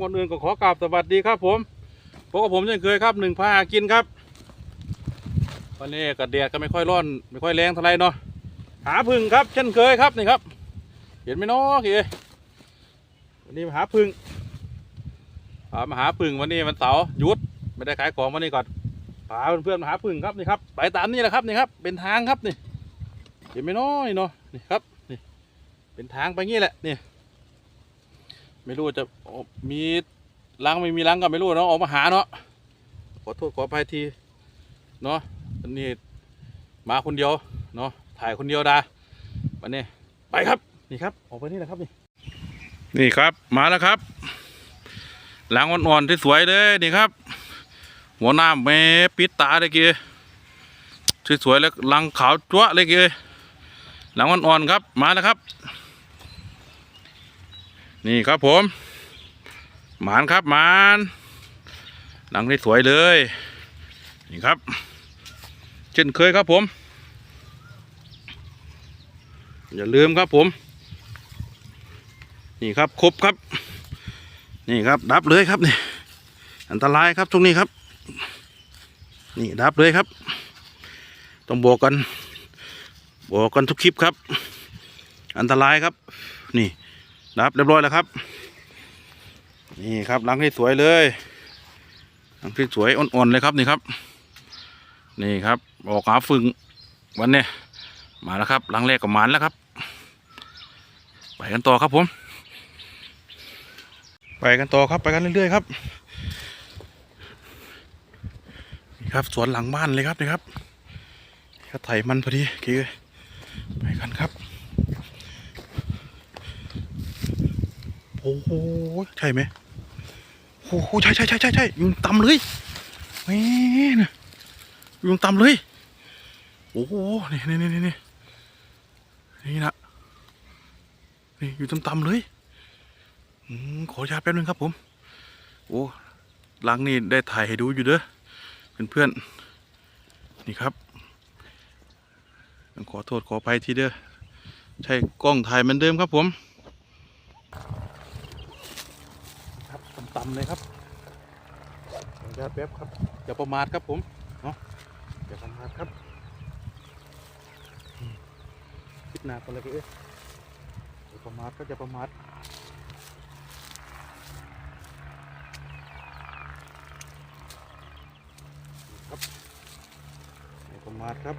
ก่อนอื่นก็ขอกราบสวัสดีครับผมพบกับผมเช่นเคยครับหนึ่งพาหากินครับ วันนี้กระแดดก็ไม่ค่อยร้อน ไม่ค่อยแรงเท่าไหรเนาะหาพึ่งครับเช่นเคยครับนี่ครับ เห็นไหมเนาะกี่วันนี้มาหาพึ่งพามาหาพึ่งวันนี้วันเสาร์หยุดไม่ได้ขายของวันนี้ก่อนพาเพื่อนๆมาหาพึ่งครับนี่ครับไปตามนี่แหละครับนี่ครับ เป็นทางครับนี่ เห็นไหมเนาะนี่เนาะนี่ครับนี่เป็นทางไปงี้แหละนี่ ไม่รู้จะมีรังไม่มีรังก็ไม่รู้เนาะออกมาหาเนาะขอโทษขออภัยทีเนาะอันนี้มาคนเดียวเนาะถ่ายคนเดียวดาวันนี้ไปครับนี่ครับ ออกไปนี่แหละครับนี่นี่ครับมาแล้วครับ หลังอ่อนๆที่สวยเลยนี่ครับ หัวหน้าแม่ปิดตาเลยกี้สวยๆแล้วหลังขาวจั๊วะเลยกี้หลังอ่อนๆครับมาแล้วครับ นี่ครับผม หมานครับหมานหลังได้สวยเลย นี่ครับ เช่นเคยครับผม อย่าลืมครับผม นี่ครับครบครับ นี่ครับดับเลยครับนี่อันตรายครับตรงนี้ครับ นี่ดับเลยครับ ต้องบอกกัน บอกกันทุกคลิปครับ อันตรายครับ นี่ ดับเรียบร้อยแล้วครับ นี่ครับหลังที่สวยเลยหลังที่สวยอ่อนๆเลยครับนี่ครับ นี่ครับออกหาฟึงวันนี้มาแล้วครับหลังแรกกับหมานแล้วครับ ไปกันต่อครับผม ไปกันต่อครับไปกันเรื่อยๆครับนี่ครับสวนหลังบ้านเลยครับนี่ครับก็ไถมันพอดีโอเคไปกันครับ โอ้โหใช่ไหมโอ้โหใช่ใช่ใช่ใช่ใช่ยุงตำเลยแม่นะยุงตำเลย โอ้โหนี่นี่นี่นี่นี่นะนี่อยู่ตำตำๆเลยอขออนุญาตแป๊บนึงครับผม โอ้ลังนี่ได้ถ่ายให้ดูอยู่เด้อเพื่อนๆนี่ครับขอโทษขออภัยทีเด้อใช่กล้องถ่ายเหมือนเดิมครับผม ครับ ต่ำๆเลยครับขออนุญาตแป๊บครับอย่าประมาทครับผมเนาะอย่าประมาทครับอืมคิดหนักไปเลยพี่เอ้ยอย่าประมาทก็อย่าประมาทครับอย่าประมาทครับ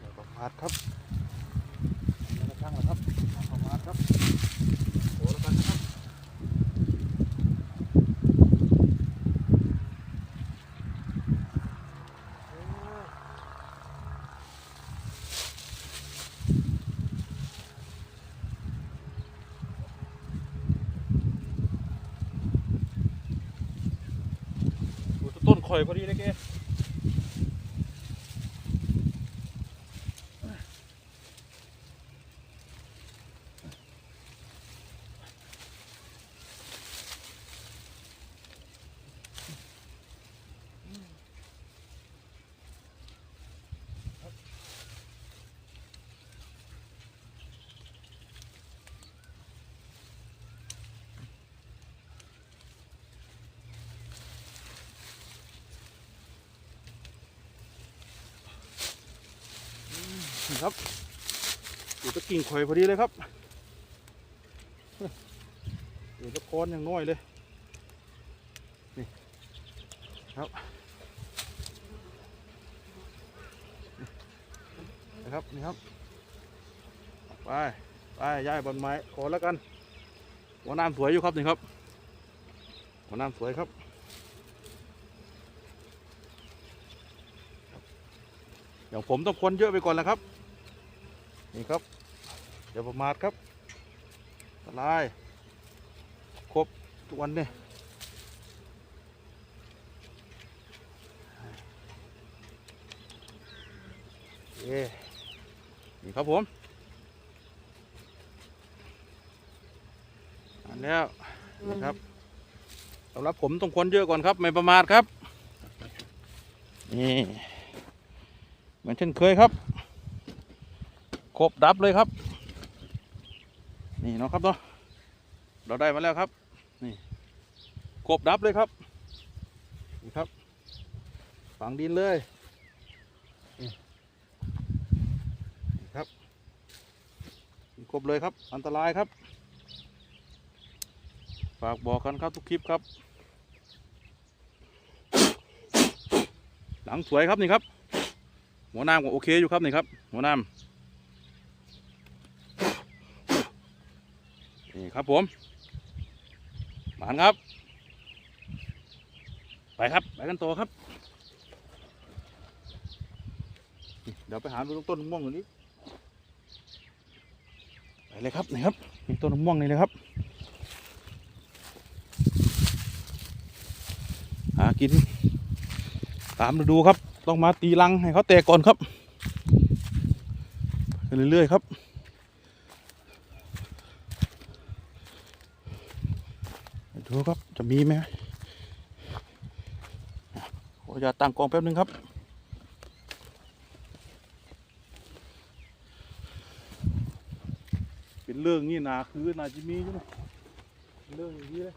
อย่าประ มาทครับอย่าประช่างนะครับอามาทครับโอ้แล้วกันนะครับต้นข่อยพอดีเลยแก นี่ครับดูตะกิ่งข่อยพอดีเลยครับดูตะคอนอย่างน้อยเลยนี่ครับนี่นะครับนี่ครับไปไปย้ายบนไม้ขอแล้วกันหัวน้ำสวยอยู่ครับนี่ครับหัวน้ำสวยครับอย่างผมต้องคนเยอะไปก่อนแล้วครับ นี่ครับอย่าประมาทครับอันตรายครบทุกวันเนี่ยเย้นี่ครับผมอันแล้วนี่ครับสำหรับผมต้องคนเยอะก่อนครับ ไม่ประมาทครับ นี่ เหมือนเช่นเคยครับ ครบดับเลยครับ นี่เนาะครับเนาะเราได้มาแล้วครับ นี่ครบดับเลยครับนี่ครับ ฝังดินเลยนี่นี่ครับครบเลยครับ อันตรายครับ ฝากบอกกันครับทุกคลิปครับ หลังสวยครับนี่ครับ หัวน้ำก็โอเคอยู่ครับนี่ครับ หัวน้ำ ครับผมหมานครับ ไปครับ ไปกันต่อครับ เดี๋ยวไปหาดูต้นม่วงตรงนี้ไปเลยครับนี่ครับนี่ต้นม่วงนี่เลยครับ หากิน ตามดูครับ ต้องมาตีรังให้เขาแตกก่อนครับเรื่อยๆครับ ดูครับจะมีไหมขออย่าตั้งกองแป๊บนึงครับเป็นเรื่องนี่นาคือนาจิมีใช่ไหมเรื่องอย่างนี้เลย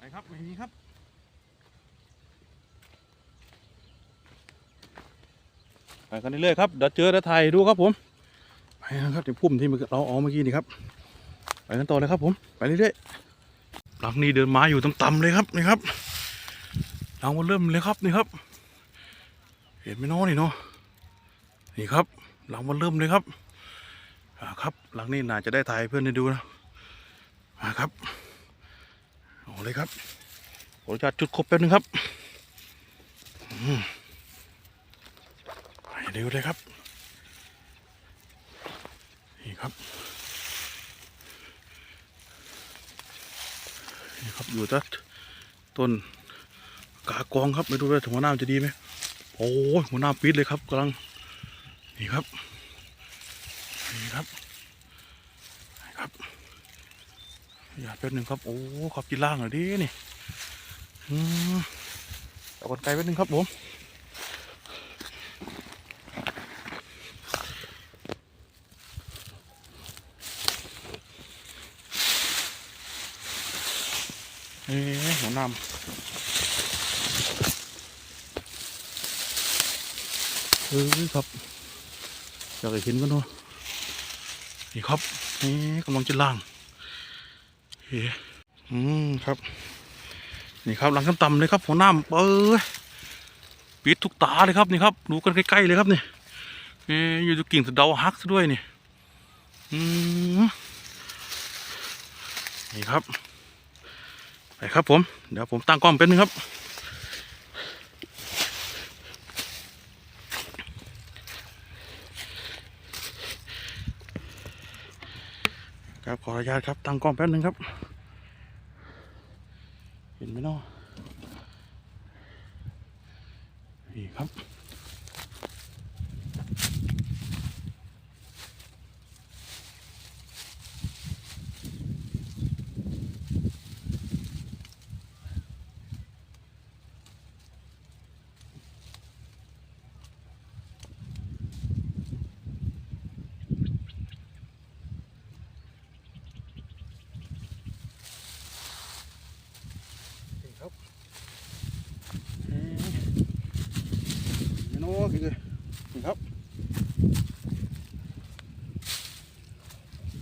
ไป ครับไม่มีครับไปกันเรื่อยๆครับเดี๋ยวเจอเดี๋ยวถ่ายดูครับผมไปนะครับที่พุ่มที่เราเอาเมื่อกี้นี่ครับไปกันต่อเลยครับ ผมไปเรื่อยๆหลังนี้เดินมาอยู่ต่ำๆเลยครับนี่ครับหลังมันเริ่มเลยครับนี่ครับ เห็นไหมน้องนี่เนาะนี่ครับ หลังมันเริ่มเลยครับอ่าครับ หลังนี้น่าจะได้ถ่ายเพื่อนได้ดูนะอ่าครับ เอาเลยครับขออนุญาตจุดครบแป๊บนึงครับไปเร็วเลยครับ นี่ครับ นี่ครับอยู่ตัดต้นกากองครับไม่รู้ว่าหัวหน้ำจะดีไหมโอ้หัวหน้ำปิดเลยครับกำลัง นี่ครับ นี่ครับ นี่ครับ อย่าแป๊บหนึ่งครับ โอ้ขอบกินล่างหน่อยดินี่อืมเอากดไกลแป๊บหนึงครับผมเอ้ยหัวนำเอ้ครับอยากเห็นกันเนาะนี่ครับนี่กำลังจะล่าง อืมครับ นี่ครับหลังกันต่ำเลยครับหัวหน้าเอ้ยปิดทุกตาเลยครับนี่ครับดูกันใกล้ๆเลยครับนี่อยอยู่ตรงกิ่งสะเดาฮักซะด้วยนี่อืมนี่ครับไปครับผม เดี๋ยวผมตั้งกล้องเป็นงครับ ครับข ออนุญาตครับตั้งกล้องแป๊บนึงครับ เห็นไหมเนาะนี่ครับ นี่ครับเอ๊ะ นี่เนาะคือนี่ครับ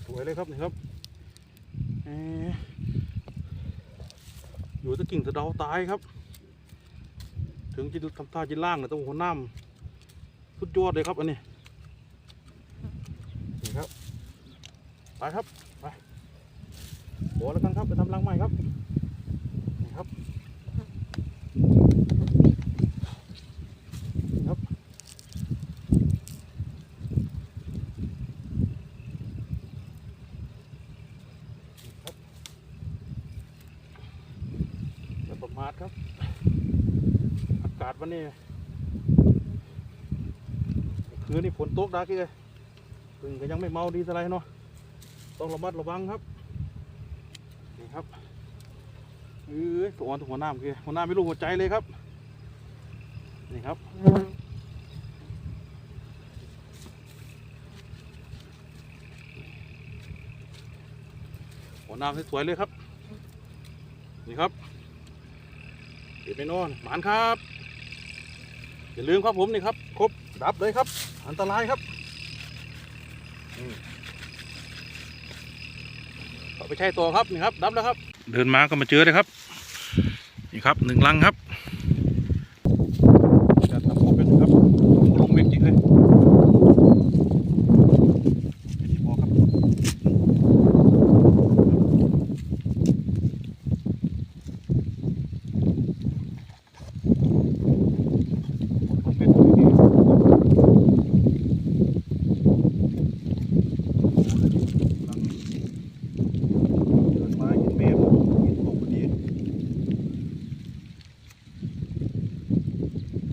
สวยเลยครับนี่ครับอยู่ตะกิ่งตะเดาตายครับ ถึงจะทำท่าจิล่างนะต้องหัวน้ำสุดยอดเลยครับอันนี้นี่ครับไปครับไปโอ้แล้วกันครับไปทำรังใหม่ครับ นี่ครับนี่ครับนี่ครับอย่าประมาทครับ อากาศ วันนี้คืนนี้ฝนตกดักเลยพึ่งก็ยังไม่เมาดีเท่าไรเนาะต้องระมัดระวังครับนี่ครับเอ้ยตัวอ่อนตัวหัวหน้าคือหัวหน้าไม่รู้หัวใจเลยครับนี่ครับหัวหน้าสวยเลยครับนี่ครับเก็บไปนอนหมานครับ อย่าลืมครับผมนี่ครับ ครบดับเลยครับ อันตรายครับเอาไปใช้ตัวครับนี่ครับ ดับแล้วครับ เดินมาก็มาเจอเลยครับ นี่ครับหนึ่งลังครับจัดทำครบเป็นครับลงเวกจริงเลยไม่ดีพอครับลงเวกจริงลังเดินมาเห็นแม่ผมเห็นผมพอดี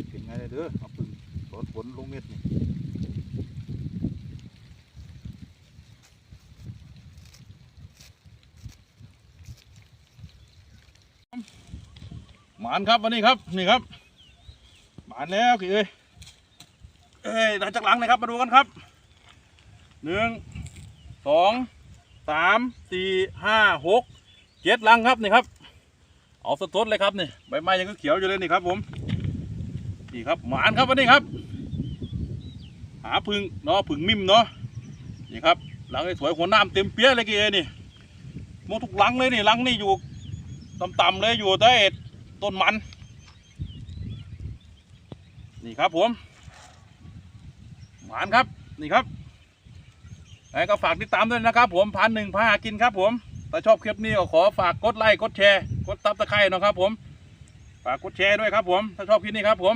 เป็นไงเลยเด้อเอาปืนสอนฝนลงเม็ดนี่ห มานครับวันนี้ครับนี่ครับหมานแล้วกี่เอ้ยเอ้ยหลังจากหลังเลยครับมาดูกันครับหนึ่งสองสามสี่ห้าหกเจ็ดลังครับนี่ครับ เอาสดๆเลยครับนี่ใบไม้ยังก็เขียวอยู่เลยนี่ครับ ผมนี่ครับหมานครับวันนี้ครับ หาพึ่งเนาะพึ่งมิมเนาะนี่ครับหลังสวยหัวน้ำเต็มเปี้ยเลยกี่เอ้ยนี่มองทุกหลังเลยนี่หลังนี่อยู่ต่ำๆเลยอยู่ใต้ ต้นมัน นี่ครับผมหมานครับนี่ครับแล้วก็ฝากติดตามด้วยนะครับ ผมพันหนึ่งพาหากินครับ ผมถ้าชอบคลิปนี้ก็ขอฝากกดไลค์กดแชร์ กดตับตะไคร่นะครับ ผมฝากกดแชร์ด้วยครับ ผมถ้าชอบคลิปนี้ครับ ผม